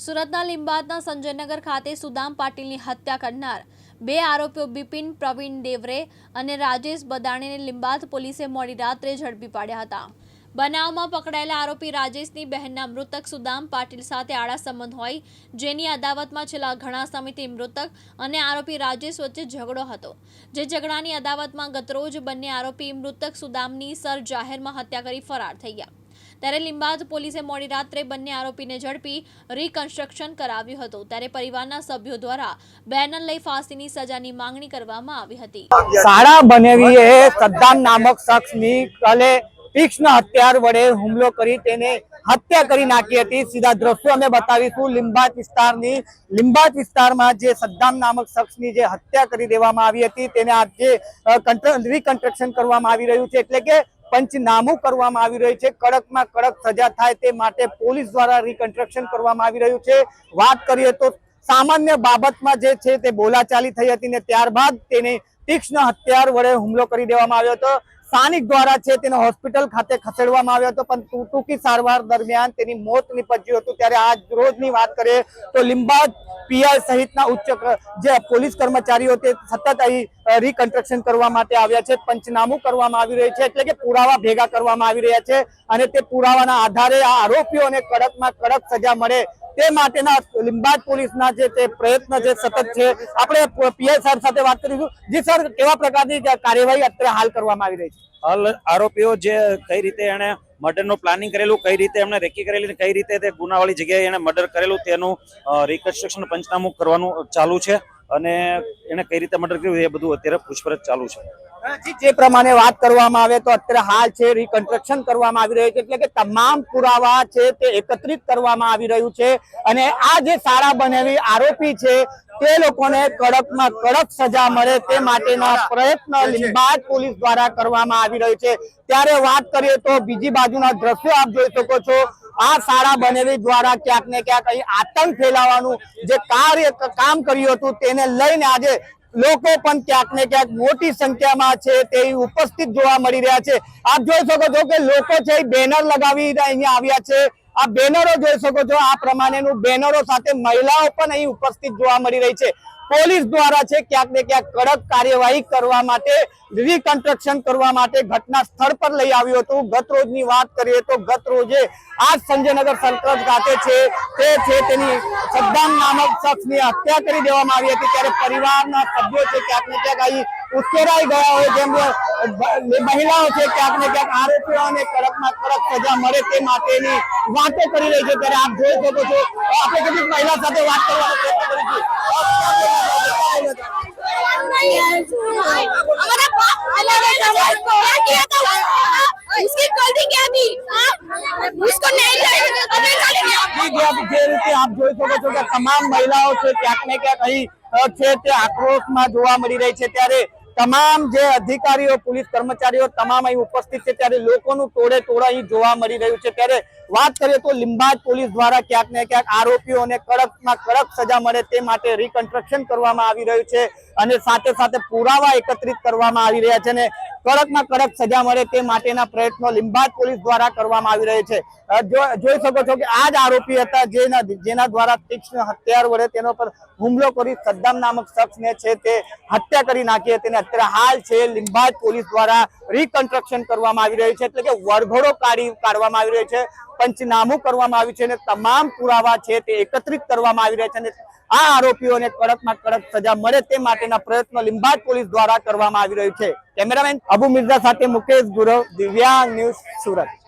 સુરતના લિંબાતના સંજયનગર ખાતે સુદામ પાટીલની હત્યા કરનાર બે આરોપીઓ બિપિન, પ્રવીણ દેવરે અને રાજેશ બદાણીને લિંબાત પોલીસે મોડી રાત્રે ઝડપી પાડ્યા હતા. બનાવમાં પકડાયેલા આરોપી રાજેશની બહેનના મૃતક સુદામ પાટીલ સાથે આડા સંબંધ હોય, જેની અદાવતમાં છેલ્લા ઘણા સમયથી મૃતક અને આરોપી રાજેશ વચ્ચે ઝઘડો હતો. જે ઝઘડાની અદાવતમાં ગતરોજ બંને આરોપી મૃતક સુદામની સર જાહેરમાં હત્યા કરી ફરાર થઈ ગયા. ત્યારે લીંબાદ પોલીસે મોડી રાત્રે બંને આરોપીને ઝડપી રિકન્સ્ટ્રક્શન કરાવ્યું હતું. ત્યારે પરિવારના સભ્યો દ્વારા બેનર લઈ ફાંસીની સજાની માંગણી કરવામાં આવી હતી. શાળા બનેવી એ સદ્દામ નામક શખ્સની કાલે તીક્ષ્ણ હથિયાર વડે હુમલો કરી તેને હત્યા કરી નાખી હતી. સીધા દ્રશ્યો અમે બતાવીશું. લીંબાત વિસ્તારની લીંબાત વિસ્તારમાં જે સદ્દામ નામક શખ્સની જે હત્યા કરી દેવામાં આવી હતી, તેને આજે રિકન્સ્ટ્રક્શન કરવામાં આવી રહ્યું છે. એટલે કે પંચનામું કરવામાં આવી રહ્યું છે. કડકમાં કડક સજા થાય તે માટે પોલીસ દ્વારા રિકન્સ્ટ્રક્શન કરવામાં આવી રહ્યું છે. વાત કરીએ તો સામાન્ય બાબતમાં જે છે તે બોલાચાલી થઈ હતી ને ત્યારબાદ તેને તીક્ષ્ણ હથિયાર વડે હુમલો કરી દેવામાં આવ્યો હતો. સ્થાનિક દ્વારા છે તેને હોસ્પિટલ ખાતે ખસેડવામાં આવ્યો હતો, પણ ટૂંકી સારવાર દરમિયાન તેની મોત નીપજ્યું હતું. ત્યારે આજ રોજની વાત કરીએ તો લીંબાદ પીઆઈ સહિતના ઉચ્ચ જે પોલીસ કર્મચારીઓ તે સતત અહીં રિકન્સ્ટ્રક્શન કરવા માટે આવ્યા છે, પંચનામું કરવામાં આવી રહ્યું છે, એટલે કે પુરાવા ભેગા કરવામાં આવી રહ્યા છે અને તે પુરાવાના આધારે આ આરોપીઓને કડકમાં કડક સજા મળે તે માટેના લીંબાદ પોલીસના જે તે પ્રયત્ન જે સતત છે, આપણે પીઆઈ સાહેબ સાથે વાત કરીશું. જી સર, કેવા પ્રકારની કાર્યવાહી અત્યારે હાલ કરવામાં આવી રહી છે? હાલ આરોપીઓ જે કઈ રીતે એને મર્ડરનું પ્લાનિંગ કરેલું, કઈ રીતે એમને રેકી કરેલી કઈ રીતે તે ગુનાવાળી જગ્યાએ એને મર્ડર કરેલું તેનું રિકન્સ્ટ્રક્શન પંચનામું કરવાનું ચાલુ છે. અને એને કઈ રીતે મર્ડર કર્યું એ બધું અત્યારે પૂછપરછ ચાલુ છે. જે પ્રમાણે વાત કરવામાં આવે તો અત્યારે હાલ છે રિકન્સ્ટ્રક્શન કરવામાં આવી રહ્યું છે એટલે કે તમામ પુરાવા છે તે એકત્રિત કરવામાં આવી રહ્યું છે. અને આ જે શાળા બનાવી આરોપી છે તે લોકોને કડકમાં કડક સજા મળે તે માટેના પ્રયત્ન લીંબાદ પોલીસ દ્વારા કરવામાં આવી રહ્યું છે. ત્યારે વાત કરીએ તો બીજી બાજુના દ્રશ્યો આપ જોઈ શકો છો. આ શાળા બનેવી દ્વારા ક્યાંક ને ક્યાંક અહીં આતંક ફેલાવાનું જે કાર્ય કામ કર્યું હતું તેને લઈને આજે લોકો પણ ક્યાંક ને ક્યાંક મોટી સંખ્યામાં છે તે ઉપસ્થિત જોવા મળી રહ્યા છે. આપ જોઈ શકો છો કે લોકો છે બેનર લગાવી અહીંયા આવ્યા છે. આ બેનરો જોઈ શકો છો, આ પ્રમાણેનું બેનરો સાથે મહિલાઓ પણ અહીં ઉપસ્થિત જોવા મળી રહી છે. પોલીસ દ્વારા છે ક્યાંક ને ક્યાંક કડક કાર્યવાહી કરવા માટે રિકન્સ્ટ્રક્શન કરવા માટે ઘટના સ્થળ પર લઈ આવ્યું હતું. ગત રોજની વાત કરીએ તો ગત રોજે આ સંજયનગર સર્કલ ખાતે છે, તે છે તેની સદ્દામ નામક શખ્સની હત્યા કરી દેવામાં આવી હતી. ત્યારે પરિવારના સભ્યો છે, ક્યાંક ને ક્યાંક અહીં ઉશ્કેરાઈ ગયા હોય, જેમ મહિલાઓ છે ક્યાંક ને ક્યાંક આરોપીઓને કડકમાં કડક સજા મળે તે માટેની વાતો કરી રહી છે. ત્યારે આપ જોઈ શકો છો. આપણે કેટલીક મહિલા સાથે વાત કરવાનો પ્રયત્ન કરીશું. તમામ મહિલાઓ છે, ક્યાંક ને ક્યાંક અહીં છે, તે આક્રોશમાં જોવા મળી રહી છે. ત્યારે તમામ જે અધિકારીઓ, પોલીસ કર્મચારીઓ તમામ અહીં ઉપસ્થિત છે, ત્યારે લોકોનું ટોળે ટોળા અહીં જોવા મળી રહ્યું છે. ત્યારે વાત કરીએ તો લીંબાજ પોલીસ દ્વારા ક્યાંક ને ક્યાંક આરોપીઓને કડકમાં કડક સજા મળે તે માટે રિકન્સ્ટ્રક્શન કરવામાં આવી રહ્યું છે. અને સાથે સાથે પુરાવા એકત્રિત કરવામાં આવી રહ્યા છે અને કડકમાં કડક સજા મળે તે માટેના પ્રયત્નો લીંબાદ પોલીસ દ્વારા કરવામાં આવી રહ્યા છે. જોઈ શકો છો કે આ જ આરોપી હતા જેના જેના દ્વારા તીક્ષ્ણ હથિયાર વડે તેનો પર હુમલો કરી સદ્દામ નામક શખ્સને છે તે હત્યા કરી નાખી હતી અને અત્યારે હાલ છે લીંબાદ પોલીસ દ્વારા રિકન્સ્ટ્રક્શન કરવામાં આવી રહ્યું છે. એટલે કે વરઘોડો કાઢી, કાઢવામાં આવી રહ્યો છે, પંચનામું કરવામાં આવ્યું છે અને તમામ પુરાવા છે તે એકત્રિત કરવામાં આવી રહ્યા છે અને આ આરોપીઓને કડકમાં કડક સજા મળે તે માટેના પ્રયત્નો લીંબાદ પોલીસ દ્વારા કરવામાં આવી રહ્યું છે. કેમેરામેન અબુ મિર્ઝા સાથે મુકેશ ગુરવ, દિવ્યાંગ ન્યૂઝ સુરત.